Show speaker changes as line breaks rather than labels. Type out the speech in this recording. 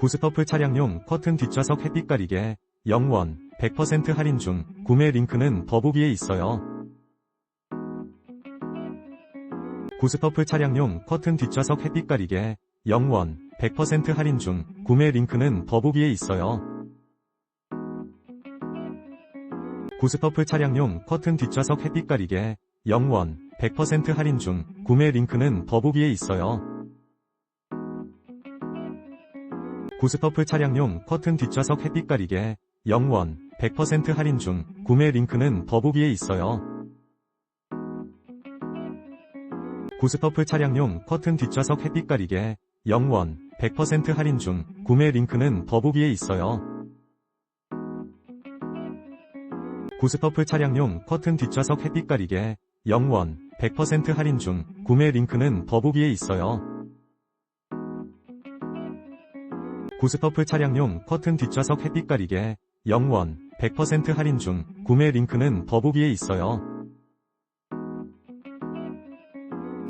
고스터프 차량용 커튼 뒷좌석 햇빛 가리개 0원 100% 할인 중 구매 링크는 더보기에 있어요. 고스터프 차량용 커튼 뒷좌석 햇빛 가리개 0원 100% 할인 중 구매 링크는 더보기에 있어요. 고스터프 차량용 커튼 뒷좌석 햇빛 가리개 0원 100% 할인 중 구매 링크는 더보기에 있어요. 고스터프 차량용 커튼 뒷좌석 햇빛 가리개 0원 100% 할인 중 구매 링크는 더보기에 있어요. 고스터프 차량용 커튼 뒷좌석 햇빛 가리개 0원 100% 할인 중 구매 링크는 더보기에 있어요. 고스터프 차량용 커튼 뒷좌석 햇빛 가리개 0원 100% 할인 중 구매 링크는 더보기에 있어요. 고스터프 차량용 커튼 뒷좌석 햇빛 가리개 0원 100% 할인 중 구매 링크는 더보기에 있어요.